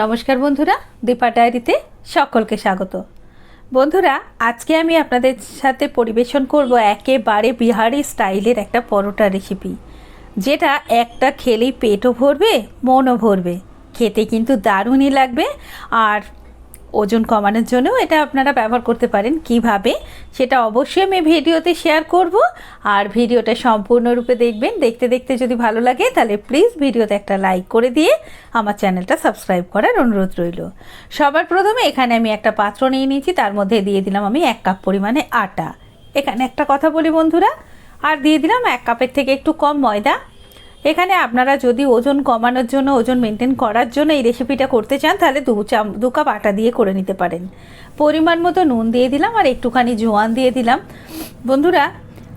নমস্কার বন্ধুরা, দীপা ডায়েরিতে সকলকে স্বাগত। বন্ধুরা, আজকে আমি আপনাদের সাথে পরিবেশন করব একেবারে বিহারি স্টাইলের একটা পরোটা রেসিপি যেটা একটা খেলেই পেটও ভরবে, মনও ভরবে। খেতে কিন্তু দারুণই লাগবে, আর ওজন কমানোর জন্যও এটা আপনারা ব্যবহার করতে পারেন, কীভাবে? সেটা অবশ্যই আমি ভিডিওতে শেয়ার করব। আর ভিডিওটা সম্পূর্ণরূপে দেখবেন, দেখতে দেখতে যদি ভালো লাগে তাহলে প্লিজ ভিডিওতে একটা লাইক করে দিয়ে আমার চ্যানেলটা সাবস্ক্রাইব করার অনুরোধ রইল। সবার প্রথমে এখানে আমি একটা পাত্র নিয়ে নিয়েছি, তার মধ্যে দিয়ে দিলাম আমি এক কাপ পরিমাণে আটা। এখানে একটা কথা বলি বন্ধুরা, আর দিয়ে দিলাম এক কাপের থেকে একটু কম ময়দা। এখানে আপনারা যদি ওজন কমানোর জন্য, ওজন মেনটেন করার জন্য এই রেসিপিটা করতে চান, তাহলে দু চাম, দু কাপ আটা দিয়ে করে নিতে পারেন। পরিমাণ মতো নুন দিয়ে দিলাম আর একটুখানি জোয়ান দিয়ে দিলাম। বন্ধুরা,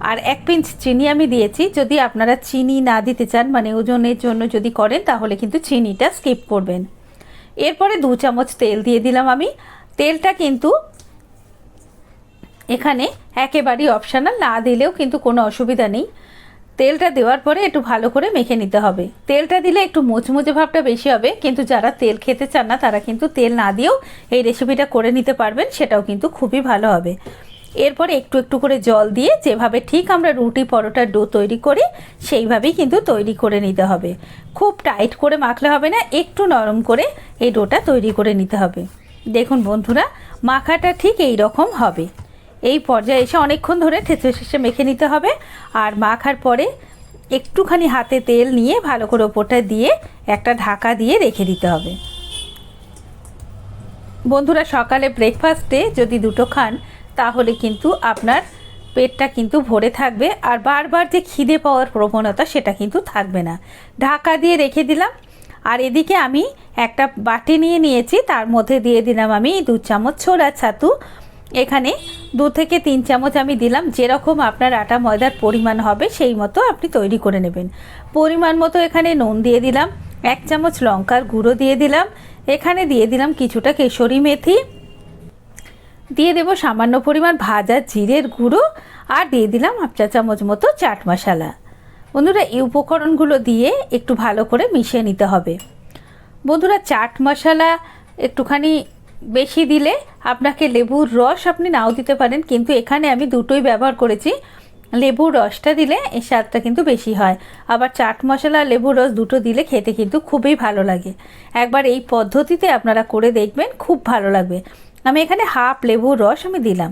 আর এক পিঞ্চ চিনি আমি দিয়েছি। যদি আপনারা চিনি না দিতে চান মানে ওজনের জন্য যদি করেন, তাহলে কিন্তু চিনিটা স্কিপ করবেন। এরপরে দু চামচ তেল দিয়ে দিলাম আমি। তেলটা কিন্তু এখানে একেবারেই অপশানাল না দিলেও কিন্তু কোনো অসুবিধা নেই। তেলটা দেওয়ার পরে একটু ভালো করে মেখে নিতে হবে। তেলটা দিলে একটু মুচমুচে ভাবটা বেশি হবে, কিন্তু যারা তেল খেতে চান না, তারা কিন্তু তেল না দিয়েও এই রেসিপিটা করে নিতে পারবেন, সেটাও কিন্তু খুবই ভালো হবে। এরপরে একটু একটু করে জল দিয়ে যেভাবে ঠিক আমরা রুটি পরোটার ডো তৈরি করি, সেইভাবেই কিন্তু তৈরি করে নিতে হবে। খুব টাইট করে মাখলে হবে না, একটু নরম করে এই ডোটা তৈরি করে নিতে হবে। দেখুন বন্ধুরা, মাখাটা ঠিক এই রকম হবে। এই পর্যায়ে এসে অনেকক্ষণ ধরে ঠেসে ঠেসে মেখে নিতে হবে আর মাখার পরে একটুখানি হাতে তেল নিয়ে ভালো করে ওপরটা দিয়ে একটা ঢাকা দিয়ে রেখে দিতে হবে। বন্ধুরা, সকালে ব্রেকফাস্টে যদি দুটো খান, তাহলে কিন্তু আপনার পেটটা কিন্তু ভরে থাকবে আর বারবার যে খিদে পাওয়ার প্রবণতা সেটা কিন্তু থাকবে না। ঢাকা দিয়ে রেখে দিলাম। আর এদিকে আমি একটা বাটি নিয়ে নিয়েছি, তার মধ্যে দিয়ে দিলাম আমি দু চামচ ছোলা ছাতু। এখানে দু থেকে তিন চামচ আমি দিলাম। যেরকম আপনার আটা ময়দার পরিমাণ হবে, সেই মতো আপনি তৈরি করে নেবেন। পরিমাণ মতো এখানে নুন দিয়ে দিলাম, এক চামচ লঙ্কার গুঁড়ো দিয়ে দিলাম। এখানে দিয়ে দিলাম কিছুটা কেশরি মেথি। দিয়ে দেবো সামান্য পরিমাণ ভাজা জিরের গুঁড়ো আর দিয়ে দিলাম হাফ চা চামচ মতো চাট মশলা। বন্ধুরা, এই উপকরণগুলো দিয়ে একটু ভালো করে মিশিয়ে নিতে হবে। বন্ধুরা, চাট মশলা একটুখানি বেশি দিলে আপনাকে লেবুর রস আপনি নাও দিতে পারেন, কিন্তু এখানে আমি দুটোই ব্যবহার করেছি। লেবুর রসটা দিলে এই স্বাদটা কিন্তু বেশি হয়। আবার চাট মশলা আর লেবুর রস দুটো দিলে খেতে কিন্তু খুবই ভালো লাগে। একবার এই পদ্ধতিতে আপনারা করে দেখবেন, খুব ভালো লাগবে। আমি এখানে হাফ লেবুর রস আমি দিলাম।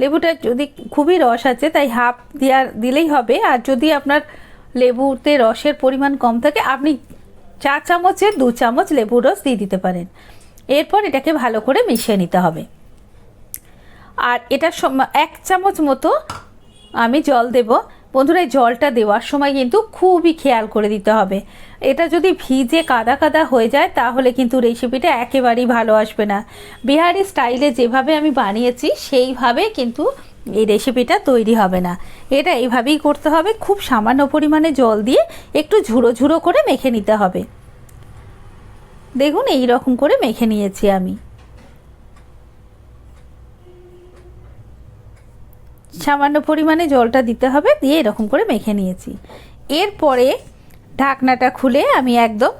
লেবুটা যদি খুবই রস আছে, তাই হাফ দেওয়ার দিলেই হবে। আর যদি আপনার লেবুতে রসের পরিমাণ কম থাকে, আপনি চা চামচের দু চামচ লেবুর রস দিয়ে দিতে পারেন। এরপর এটাকে ভালো করে মিশিয়ে নিতে হবে। আর এটা এক চামচ মতো আমি জল দেব। বন্ধুরা জলটা দেওয়ার সময় কিন্তু খুবই খেয়াল করে দিতে হবে। এটা যদি ভিজে কাদা কাদা হয়ে যায়, তাহলে কিন্তু রেসিপিটা একেবারেই ভালো আসবে না। বিহারি স্টাইলে যেভাবে আমি বানিয়েছি, সেইভাবে কিন্তু এই রেসিপিটা তৈরি হবে না। এটা এইভাবেই করতে হবে। খুব সামান্য পরিমাণে জল দিয়ে একটু ঝুড়ো ঝুড়ো করে মেখে নিতে হবে। দেখুন, এই রকম করে মেখে নিয়েছি আমি। সামান্য পরিমাণে জলটা দিতে হবে, দিয়ে এরকম করে মেখে নিয়েছি। এরপরে ঢাকনাটা খুলে আমি একদম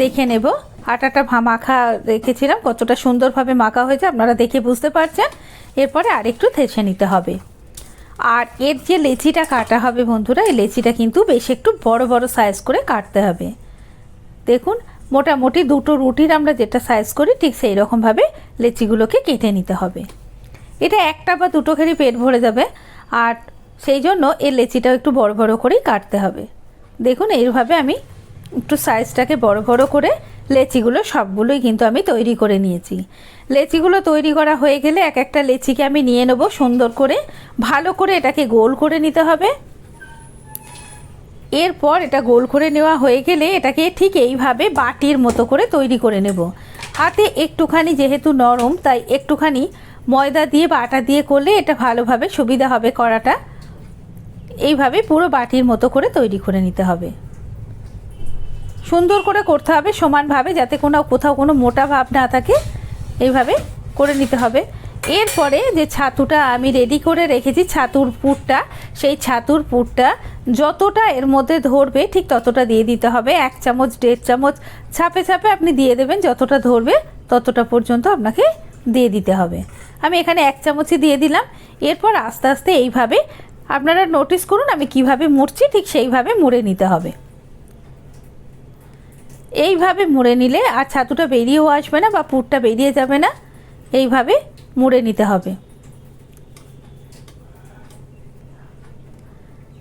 দেখে নেব। আটাটা মাখা রেখেছিলাম, কতটা সুন্দরভাবে মাখা হয়েছে, আপনারা দেখে বুঝতে পারছেন। এরপরে আরেকটু থেছে নিতে হবে। আর এর যে লেচিটা কাটা হবে বন্ধুরা, এই লেচিটা কিন্তু বেশ একটু বড় বড় সাইজ করে কাটতে হবে। দেখুন মোটামুটি দুটো রুটির আমরা যেটা সাইজ করি, ঠিক সেই রকমভাবে লেচিগুলোকে কেটে নিতে হবে। এটা একটা বা দুটো খেলে পেট ভরে যাবে, আর সেই জন্য এর লেচিটাও একটু বড় বড় করেই কাটতে হবে। দেখুন, এইভাবে আমি একটু সাইজটাকে বড় বড় করে লেচিগুলো সবগুলোই কিন্তু আমি তৈরি করে নিয়েছি। লেচিগুলো তৈরি করা হয়ে গেলে এক একটা লেচিকে আমি নিয়ে নেব সুন্দর করে। ভালো করে এটাকে গোল করে নিতে হবে। এরপর এটা গোল করে নেওয়া হয়ে গেলে এটাকে ঠিক এইভাবে বাটির মতো করে তৈরি করে নেব। হাতে একটুখানি যেহেতু নরম, তাই একটুখানি ময়দা দিয়ে বা আটা দিয়ে করলে এটা ভালোভাবে সুবিধা হবে করাটা এইভাবে পুরো বাটির মতো করে তৈরি করে নিতে হবে। সুন্দর করে করতে হবে সমানভাবে, যাতে কোনো কোথাও কোনো মোটা ভাব না থাকে। এইভাবে করে নিতে হবে। এরপরে যে ছাতুটা আমি রেডি করে রেখেছি, ছাতুর পুরটা, সেই ছাতুর পুরটা যতটা এর মধ্যে ধরবে ঠিক ততটা দিয়ে দিতে হবে। এক চামচ, দেড় চামচ, ছাপে ছাপে আপনি দিয়ে দেবেন, যতটা ধরবে ততটা পর্যন্ত আপনাকে দিয়ে দিতে হবে। আমি এখানে এক চামচই দিয়ে দিলাম। এরপর আস্তে আস্তে এইভাবে আপনারা নোটিস করুন আমি কীভাবে মুড়ছি, ঠিক সেইভাবে মুড়ে নিতে হবে। এইভাবে মুড়ে নিলে আর ছাতুটা বেরিয়েও আসবে না বা পুরটা বেরিয়ে যাবে না। এইভাবে মুড়ে নিতে হবে।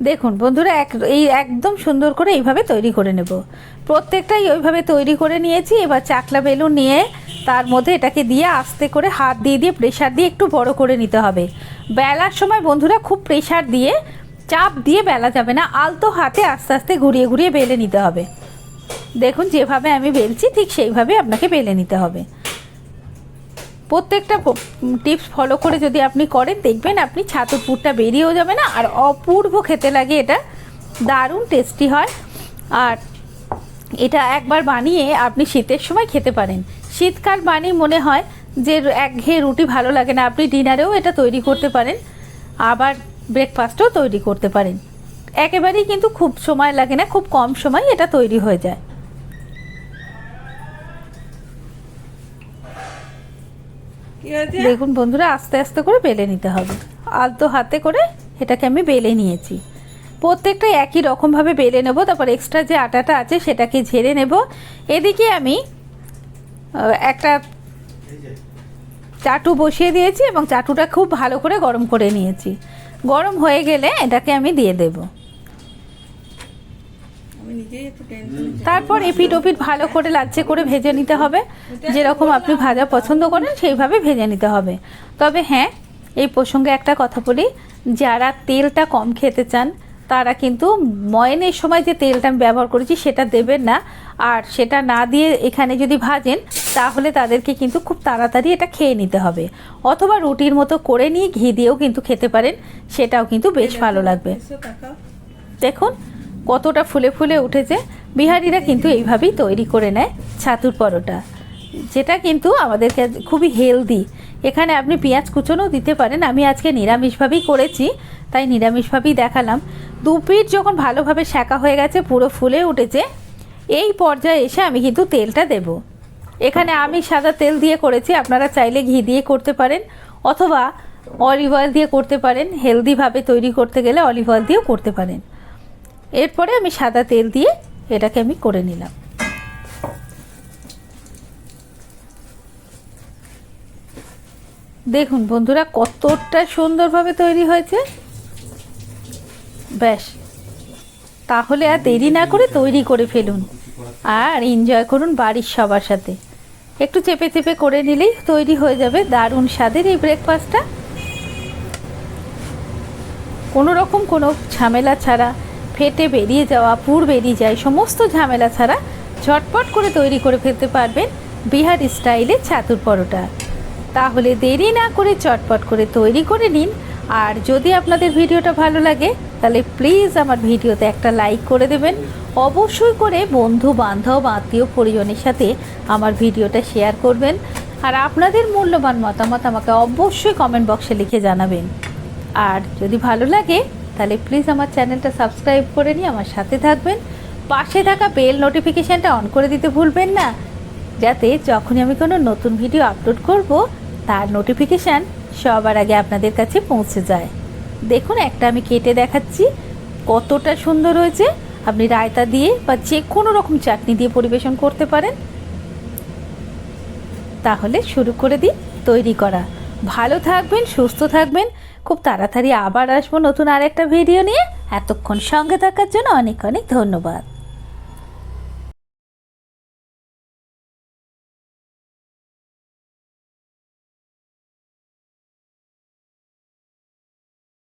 দেখুন বন্ধুরা, এক, এই একদম সুন্দর করে এইভাবে তৈরি করে নেব। প্রত্যেকটাই ওইভাবে তৈরি করে নিয়েছি, এবার চাকলা বেলুন নিয়ে তার মধ্যে এটাকে দিয়ে আস্তে করে হাত দিয়ে দিয়ে প্রেশার দিয়ে একটু বড় করে নিতে হবে। বেলার সময় বন্ধুরা খুব প্রেশার দিয়ে, চাপ দিয়ে বেলা যাবে না, আলতো হাতে আস্তে আস্তে ঘুরিয়ে ঘুরিয়ে বেলে নিতে হবে। দেখুন যেভাবে আমি বেলছি ঠিক সেইভাবে আপনাকে বেলে নিতে হবে। প্রত্যেকটা টিপস ফলো করে যদি আপনি করেন, দেখবেন আপনি ছাতুর পুরটা বেরিয়েও যাবে না। আর অপূর্ব খেতে লাগে এটা। দারুণ টেস্টি হয়। আর এটা একবার বানিয়ে আপনি শীতের সময় খেতে পারেন। শীতকাল বানিয়ে মনে হয় যে একঘেয়ে রুটি ভালো লাগে না। আপনি ডিনারেও এটা তৈরি করতে পারেন। আবার ব্রেকফাস্টও তৈরি করতে পারেন। একেবারেই কিন্তু খুব সময় লাগে না, খুব কম সময় এটা তৈরি হয়ে যায়। দেখুন বন্ধুরা, আস্তে আস্তে করে বেলে নিতে হবে। আলতো হাতে করে এটাকে আমি বেলে নিয়েছি। প্রত্যেকটা একই রকমভাবে বেলে নেব, তারপর এক্সট্রা যে আটাটা আছে সেটাকে ঝেড়ে নেব। এদিকে আমি একটা চাটু বসিয়ে দিয়েছি এবং চাটুটা খুব ভালো করে গরম করে নিয়েছি। গরম হয়ে গেলে এটাকে আমি দিয়ে দেব আমি নিজেই একটু টেনশন তারপর এপিট ওপিট ভালো করে লাচ্চে করে ভেজে নিতে হবে। যেরকম আপনি ভাজা পছন্দ করেন সেইভাবে ভেজে নিতে হবে। তবে হ্যাঁ এই প্রসঙ্গে একটা কথা বলি যারা তেলটা কম খেতে চান তারা কিন্তু ময়নের সময় যে তেলটা আমি ব্যবহার করেছি সেটা দেবেন না। আর সেটা না দিয়ে এখানে যদি ভাজেন তাহলে তাদেরকে কিন্তু খুব তাড়াতাড়ি এটা খেয়ে নিতে হবে। অথবা রুটির মতো করে নিয়ে ঘি দিয়েও কিন্তু খেতে পারেন সেটাও কিন্তু বেশ ভালো লাগবে। দেখুন কতটা ফুলে ফুলে উঠেছে, বিহারিরা কিন্তু এইভাবেই তৈরি করে নেয় ছাতুর পরোটা। যেটা কিন্তু আমাদের খুবই হেলদি এখানে আপনি পেঁয়াজ কুচোনোও দিতে পারেন। আমি আজকে নিরামিষভাবেই করেছি, তাই নিরামিষভাবেই দেখালাম। দু পিঠ যখন ভালোভাবে শাঁকা হয়ে গেছে, পুরো ফুলে উঠেছে, এই পর্যায়ে এসে আমি কিন্তু তেলটা দেব। এখানে আমি সাদা তেল দিয়ে করেছি, আপনারা চাইলে ঘি দিয়ে করতে পারেন, অথবা অলিভ অয়েল দিয়ে করতে পারেন। হেলদিভাবে তৈরি করতে গেলে অলিভ অয়েল দিয়েও করতে পারেন। এরপরে আমি সাদা তেল দিয়ে এটাকে আমি করে নিলাম। দেখুন বন্ধুরা, কতটা সুন্দরভাবে তৈরি হয়েছে। ব্যাস, তাহলে আর দেরি না করে তৈরি করে ফেলুন আর এনজয় করুন বাড়ির সবার সাথে। একটু চেপে চেপে করে নিলেই তৈরি হয়ে যাবে দারুণ স্বাদের এই ব্রেকফাস্টটা কোনো রকম কোনো ঝামেলা ছাড়া ফেটে বেরিয়ে যাওয়া, পুর বেরিয়ে যায়, সমস্ত ঝামেলা ছাড়া ঝটপট করে তৈরি করে ফেলতে পারবেন বিহার স্টাইলে ছাতুর পরোটা। তাহলে দেরি না করে চটপট করে তৈরি করে নিন। আর যদি আপনাদের ভিডিওটা ভালো লাগে, তাহলে প্লিজ আমার ভিডিওতে একটা লাইক করে দেবেন। অবশ্যই করে বন্ধু, বান্ধব, আত্মীয়, পরিজনের সাথে আমার ভিডিওটা শেয়ার করবেন। আর আপনাদের মূল্যবান মতামত আমাকে অবশ্যই কমেন্ট বক্সে লিখে জানাবেন। আর যদি ভালো লাগে তাহলে প্লিজ আমার চ্যানেলটা সাবস্ক্রাইব করে নিয়ে আমার সাথে থাকবেন। পাশে থাকা বেল নোটিফিকেশানটা অন করে দিতে ভুলবেন না। যাতে যখনই আমি কোনো নতুন ভিডিও আপলোড করব, তার নোটিফিকেশান সবার আগে আপনাদের কাছে পৌঁছে যায়। দেখুন, একটা আমি কেটে দেখাচ্ছি। কতটা সুন্দর হয়েছে। আপনি রায়তা দিয়ে বা যে কোনো রকম চাটনি দিয়ে পরিবেশন করতে পারেন। তাহলে শুরু করে দিই তৈরি করা। ভালো থাকবেন, সুস্থ থাকবেন। খুব তাড়াতাড়ি আবার আসব নতুন আরেকটা ভিডিও নিয়ে। এতক্ষণ সঙ্গে থাকার জন্য অনেক অনেক ধন্যবাদ।